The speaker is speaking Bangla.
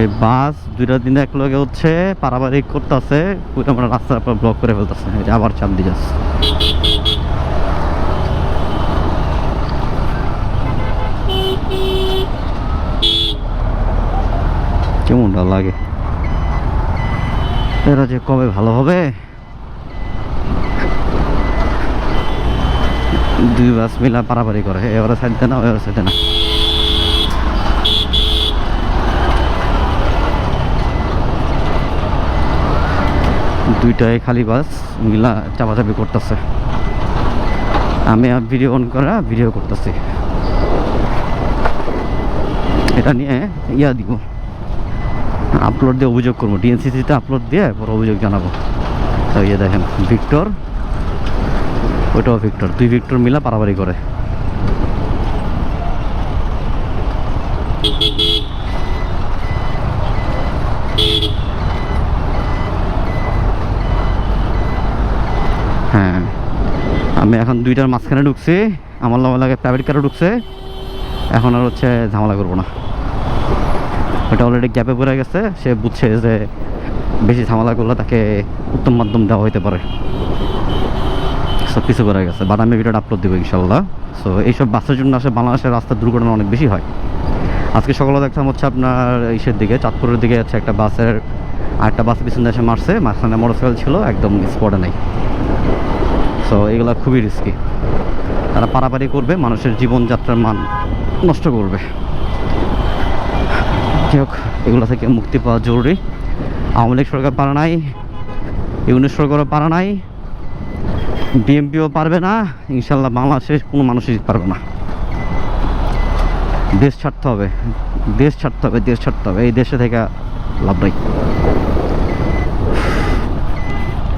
এই বাস দুইটা দিন এক লগে হচ্ছে পারাবাড়ি করতেছে, পুরো আমরা রাস্তার পর ব্লক করে ফেলতেছে। আবার চাপ দিয়ে যাচ্ছে। কেমনটা লাগে? এরা যে কবে ভালো হবে? দুই বাস মিলা পারাপারি করে। এবারে সাইড দেয় না, এবারে সাইড না। দুইটাই খালি বাস মিলা চাপাচাপি করতেছে। আমি ভিডিও অন করা ভিডিও করতেছি। এটা নিয়ে ইয়া দিব। আপলোড দিয়ে অভিযোগ করব। ডিএনসিসিতে আপলোড দিয়ে পরে অভিযোগ জানাব। তো ইয়ে দেখেন ভিক্টর ওইটাও ভিক্টর দুই ভিক্টর মিলা পারাবারি করে। হ্যাঁ। আমি এখন দুইটার মাঝখানে ঢুকছি, আমার লগে লাগে প্রাইভেট কারে ঢুকছে। এখন আর হচ্ছে ঝামেলা করব না। ওটা অলরেডি গ্যাপে পড়ে গেছে, সে বুঝছে যে বেশি ঝামেলা করলে তাকে উত্তম মাধ্যম দেওয়া হইতে পারে। সব কিছু করা গেছে বাট আমি ভিডিওটা আপলোড দেবো ইনশাল্লাহ সো এইসব বাসের জন্য আসলে বাংলাদেশের রাস্তার দুর্ঘটনা অনেক বেশি হয়। আজকে সকালে দেখতাম হচ্ছে আপনার ইসের দিকে, চাঁদপুরের দিকে হচ্ছে একটা বাসের, আরেকটা বাস পিছনে এসে মারছে, মাঝখানে মোটরসাইকেল ছিল, একদম স্পটে নেই। সো এগুলো খুবই রিস্কি তারা পারাপারি করবে, মানুষের জীবনযাত্রার মান নষ্ট করবে। যাই হোক, এগুলো থেকে মুক্তি পাওয়া জরুরি। আওয়ামী লীগ সরকার পারা নাই ইউনিট সরকারও পারা নাই বিএমপিও পারবে না ইনশাল্লাহ বাংলাদেশের কোনো মানুষই পারবে না। দেশ ছাড়তে হবে, দেশ ছাড়তে হবে, দেশ ছাড়তে হবে, এই দেশে থেকে লাভ নাই।